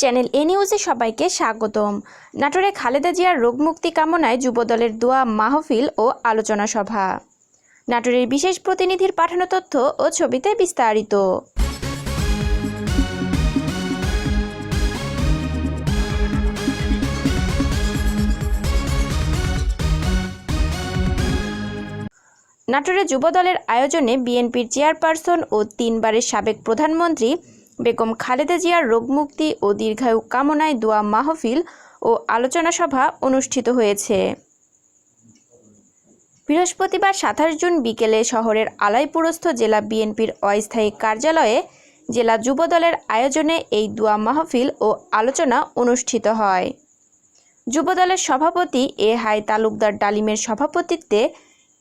Channel এ নিউজে সবাইকে স্বাগতম। নাটোরে খালেদা জিয়ার রোগমুক্তি কামনায় যুবদলের দোয়া, মাহফিল ও আলোচনা সভা। নাটোরের বিশেষ প্রতিনিধির পাঠানো তথ্য ও ছবিতে বিস্তারিত। নাটোরে যুবদলের আয়োজনে বিএনপির চেয়ারপারসন ও তিনবারের সাবেক প্রধানমন্ত্রী বেগম খালেদা জিয়ার রোগমুক্তি ও দীর্ঘায়ু কামনায় দোয়া মাহফিল ও আলোচনা সভা অনুষ্ঠিত হয়েছে। বৃহস্পতিবার সাতাশ জুন বিকেলে শহরের আলাইপুরস্থ জেলা বিএনপির অস্থায়ী কার্যালয়ে জেলা যুবদলের আয়োজনে এই দোয়া মাহফিল ও আলোচনা অনুষ্ঠিত হয়। যুবদলের সভাপতি এ হাই তালুকদার ডালিমের সভাপতিত্বে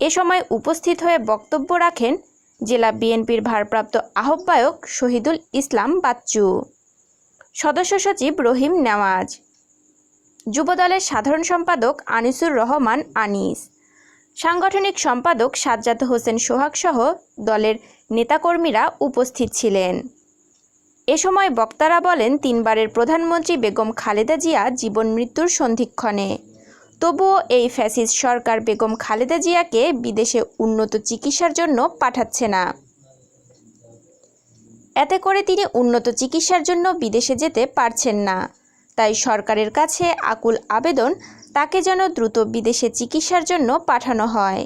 এ সময় উপস্থিত হয়ে বক্তব্য রাখেন জেলা বিএনপির ভারপ্রাপ্ত আহ্বায়ক শহীদুল ইসলাম বাচ্চু। সদস্য সচিব রহিম নেওয়াজ। যুবদলের সাধারণ সম্পাদক আনিসুর রহমান আনিস। সাংগঠনিক সম্পাদক সাজ্জাদ হোসেন সোহাগ সহ দলের নেতাকর্মীরা উপস্থিত ছিলেন। এ সময় বক্তারা বলেন, তিনবারের প্রধানমন্ত্রী বেগম খালেদা জিয়া জীবন মৃত্যুর সন্ধিক্ষণে তবুও এই ফ্যাসিস্ট সরকার বেগম খালেদা জিয়াকে বিদেশে উন্নত চিকিৎসার জন্য পাঠাচ্ছে না। এতে করে তিনি উন্নত চিকিৎসার জন্য বিদেশে যেতে পারছেন না। তাই সরকারের কাছে আকুল আবেদন, তাকে যেন দ্রুত বিদেশে চিকিৎসার জন্য পাঠানো হয়।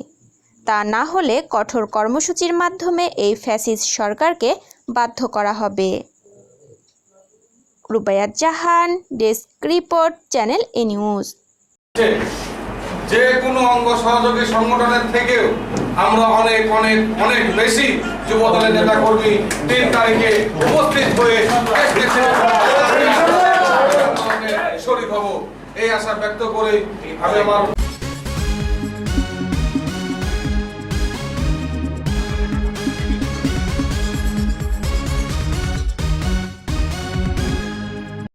তা না হলে কঠোর কর্মসূচির মাধ্যমে এই ফ্যাসিস্ট সরকারকে বাধ্য করা হবে। Rubayat Jahan, desk report, channel A news. যে কোনো অঙ্গ সহযোগী সংগঠনের থেকেও আমরা অনেক অনেক অনেক বেশি যুবদলের নেতা কর্মী তিন তারিখে উপস্থিত হয়ে শরীর হব, এই আশা ব্যক্ত করে আমি আমার